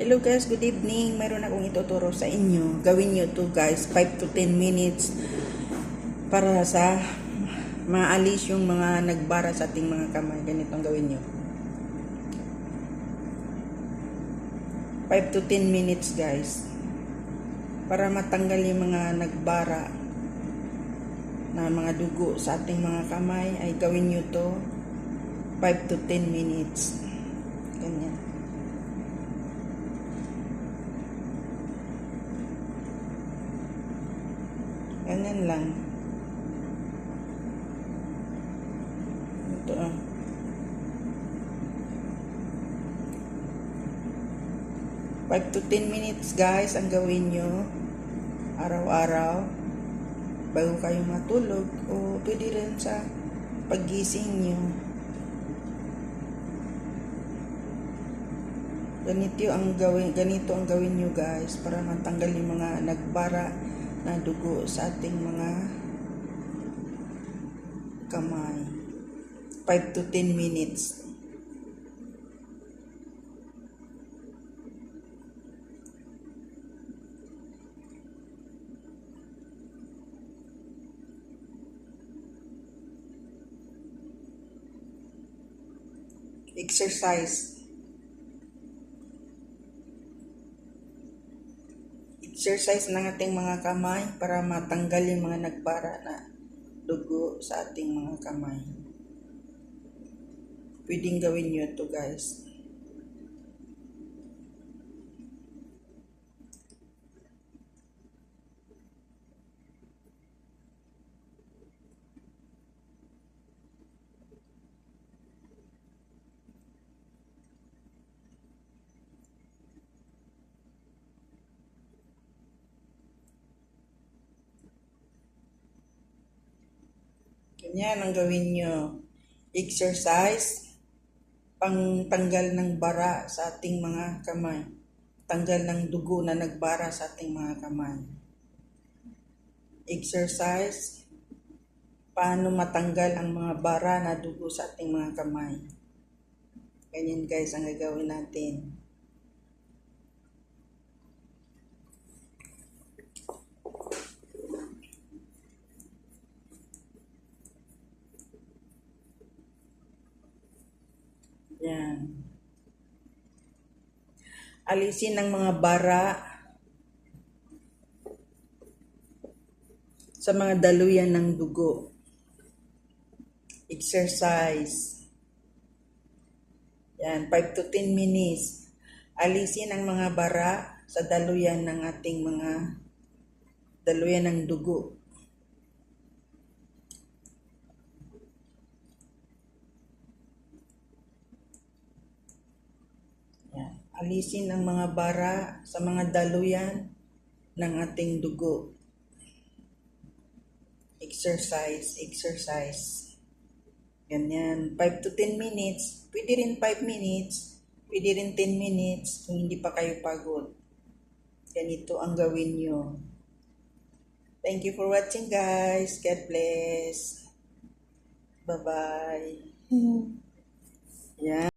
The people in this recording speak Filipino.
Hello guys, good evening. Mayroon akong ituturo sa inyo. Gawin nyo to guys, 5 to 10 minutes para sa maalis yung mga nagbara sa ating mga kamay. Ganito ang gawin nyo. 5 to 10 minutes guys. Para matanggal yung mga nagbara na mga dugo sa ating mga kamay ay gawin nyo to 5 to 10 minutes. Ganyan. Ganyan lang. Ito ah. Five to 10 minutes guys ang gawin nyo araw-araw bago kayo matulog o pwede rin sa paggising nyo. Ganito ang gawin, ganito ang gawin nyo guys para matanggal yung mga nagbara na dugo sa ating mga kamay. 5 to 10 minutes. Exercise. Exercise ng ating mga kamay para matanggal yung mga nagbara na dugo sa ating mga kamay. Pwedeng gawin nyo to guys. Ganyan ang gawin nyo. Exercise, pangtanggal ng bara sa ating mga kamay. Tanggal ng dugo na nagbara sa ating mga kamay. Exercise, paano matanggal ang mga bara na dugo sa ating mga kamay. Ganyan guys ang gagawin natin. Yan. Alisin ang mga bara sa mga daluyan ng dugo. Exercise. Yan, 5 to 10 minutes. Alisin ang mga bara sa daluyan ng ating mga daluyan ng dugo. Yan. Alisin ang mga bara sa mga daluyan ng ating dugo. Exercise, exercise. Ganyan. 5 to 10 minutes. Pwede rin 5 minutes. Pwede rin 10 minutes kung hindi pa kayo pagod. Ganito ang gawin nyo. Thank you for watching guys. God bless. Bye-bye. Yan.